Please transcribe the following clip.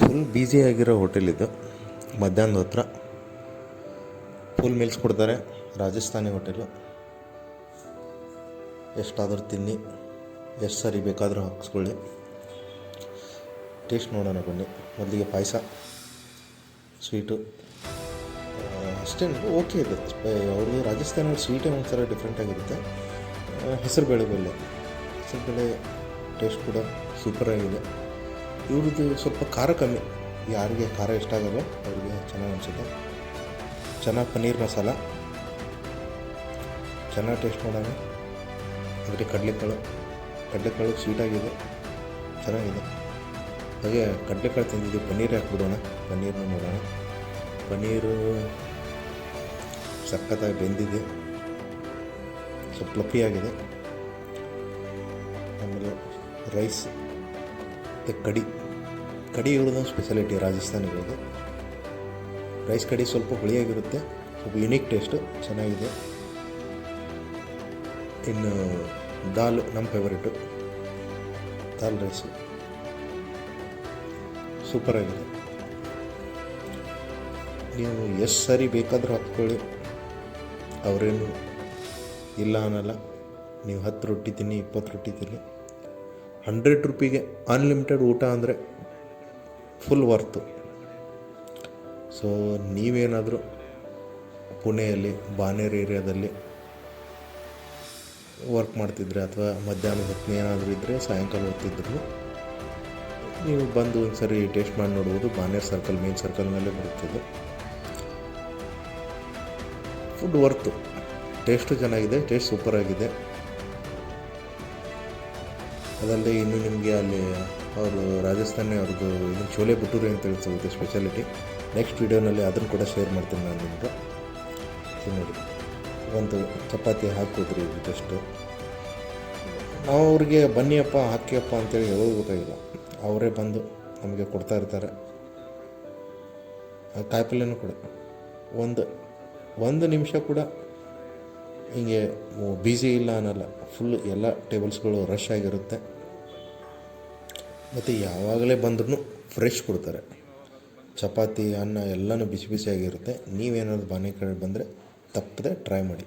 Full ಬ್ಯುಸಿಯಾಗಿರೋ hotel ಇದು. ಮಧ್ಯಾಹ್ನದ ಹತ್ರ ಫುಲ್ ಮೀಲ್ಸ್ ಕೊಡ್ತಾರೆ. ರಾಜಸ್ಥಾನಿ ಹೋಟೆಲು ಎಷ್ಟಾದರೂ ತಿನ್ನಿ. ಎಷ್ಟು ಸರಿ ಬೇಕಾದರೂ ಹಾಕ್ಸ್ಕೊಳ್ಳಿ. ಟೇಸ್ಟ್ ನೋಡೋಣ ಬನ್ನಿ. ಮೊದಲಿಗೆ ಪಾಯಸ ಸ್ವೀಟು ಅಷ್ಟೇನು ಓಕೆ ಇದೆ. ಅವ್ರದ್ದು ರಾಜಸ್ಥಾನ ಸ್ವೀಟೇ ಒಂಥರ ಡಿಫ್ರೆಂಟ್ ಆಗಿರುತ್ತೆ. ಹೆಸರುಬೇಳೆ ಹೆಸರು ಬೇಳೆ ಟೇಸ್ಟ್ ಕೂಡ ಸೂಪರಾಗಿದೆ ಇವ್ರದ್ದು ಸ್ವಲ್ಪ ಖಾರ ಕಮ್ಮಿ. ಯಾರಿಗೆ ಖಾರ ಇಷ್ಟ ಆಗಲ್ಲ, ಅವರಿಗೆ ಚೆನ್ನಾಗಿ ಅನಿಸುತ್ತೆ. ಚೆನ್ನಾಗಿ ಪನ್ನೀರ್ ಮಸಾಲ. ಚೆನ್ನಾಗಿ ಟೇಸ್ಟ್ ಮಾಡೋಣ. ಅದಕ್ಕೆ ಕಡಲೆಕಾಳು. ಕಡಲೆಕಾಳು ಸ್ವೀಟಾಗಿದೆ ಚೆನ್ನಾಗಿದೆ. ಹಾಗೆ ಕಡಲೆಕಾಳು ತಿಂದಿದ್ದೀವಿ ಪನ್ನೀರ್ ಹಾಕ್ಬಿಡೋಣ ಪನ್ನೀರ್ನ ನೋಡೋಣ. ಪನ್ನೀರು ಸಖತ್ತಾಗಿ ಬೆಂದಿದೆ. ಸ್ವಲ್ಪ ಪ್ಲಪ್ಪಿಯಾಗಿದೆ ಆಮೇಲೆ ರೈಸ್ ಮತ್ತು ಕಡಿ. ಕಡಿ ಇವ್ರದ್ದು ಸ್ಪೆಷಾಲಿಟಿ ರಾಜಸ್ಥಾನಿಗಳಿಗೆ ರೈಸ್ ಕಡಿ ಸ್ವಲ್ಪ ಹುಳಿಯಾಗಿರುತ್ತೆ, ಸ್ವಲ್ಪ ಯುನೀಕ್ ಟೇಸ್ಟು ಚೆನ್ನಾಗಿದೆ. ಇನ್ನು ದಾಲ್ ನಮ್ಮ ಫೇವರೇಟು ದಾಲ್ ರೈಸು ಸೂಪರಾಗಿದೆ ನೀವು ಎಷ್ಟು ಸರಿ ಬೇಕಾದರೂ ಹತ್ಕೊಳ್ಳಿ ಅವರೇನು ಇಲ್ಲ ಅನ್ನಲ್ಲ. ನೀವು ಹತ್ತು ರೊಟ್ಟಿ ತಿನ್ನಿ, ಇಪ್ಪತ್ತು ರೊಟ್ಟಿ ತಿನ್ನಿ. ಹಂಡ್ರೆಡ್ ರುಪಿಗೆ ಅನ್ಲಿಮಿಟೆಡ್ ಊಟ ಅಂದರೆ ಫುಲ್ ವರ್ತು. ಸೊ, ನೀವೇನಾದರೂ ಪುಣೆಯಲ್ಲಿ, ಬಾನೇರ್ ಏರಿಯಾದಲ್ಲಿ ವರ್ಕ್ ಮಾಡ್ತಿದ್ರೆ ಅಥವಾ ಮಧ್ಯಾಹ್ನ ಹೊತ್ತು ಏನಾದರೂ ಇದ್ದರೆ ಸಾಯಂಕಾಲ ಹೊತ್ತಿದ್ರು, ನೀವು ಬಂದು ಒಂದು ಸರಿ ಟೇಸ್ಟ್ ಮಾಡಿ ನೋಡ್ಬೋದು. ಬಾನೇರ್ ಸರ್ಕಲ್ ಮೇನ್ ಸರ್ಕಲ್ನಲ್ಲೇ ಬರುತ್ತದೆ. ಫುಡ್ ವರ್ತು ಟೇಸ್ಟು ಚೆನ್ನಾಗಿದೆ ಟೇಸ್ಟ್ ಸೂಪರಾಗಿದೆ ಅದಲ್ಲದೆ ಇನ್ನು ನಿಮಗೆ ಅಲ್ಲಿ ಅವರು ರಾಜಸ್ಥಾನಿ ಅವ್ರದ್ದು ಇನ್ನು ಚೋಲೆ ಭಟೂರಿ ಅಂತ ಹೇಳಿ ಸಿಗುತ್ತೆ ಸ್ಪೆಷಾಲಿಟಿ ನೆಕ್ಸ್ಟ್ ವೀಡಿಯೋನಲ್ಲಿ ಅದನ್ನು ಕೂಡ ಶೇರ್ ಮಾಡ್ತೀನಿ ನಾನು ನಿಮಗೆ. ನೋಡಿ, ಒಂದು ಚಪಾತಿ ಹಾಕೋದ್ರಿ ಜಸ್ಟು ನಾವು ಅವ್ರಿಗೆ ಬನ್ನಿಯಪ್ಪ, ಹಾಕಿಯಪ್ಪ ಅಂತೇಳಿ ಹೇಳೋಬೇಕಾಗಿಲ್ಲ ಅವರೇ ಬಂದು ನಮಗೆ ಕೊಡ್ತಾ ಇರ್ತಾರೆ. ಕಾಯಿಪಲ್ಯನೂ ಕೂಡ. ಒಂದು ಒಂದು ನಿಮಿಷ ಕೂಡ ಹಿಂಗೆ ಬ್ಯುಸಿ ಇಲ್ಲ ಅನ್ನೋಲ್ಲ. ಫುಲ್ ಎಲ್ಲ ಟೇಬಲ್ಸ್ಗಳು ರಶ್ ಆಗಿರುತ್ತೆ. ಮತ್ತು ಯಾವಾಗಲೇ ಬಂದ್ರೂ ಫ್ರೆಶ್ ಕೊಡ್ತಾರೆ. ಚಪಾತಿ, ಅನ್ನ ಎಲ್ಲನೂ ಬಿಸಿ ಬಿಸಿಯಾಗಿರುತ್ತೆ. ನೀವೇನಾದ್ರು ಕಡೆ ಬಂದರೆ ತಪ್ಪದೆ ಟ್ರೈ ಮಾಡಿ.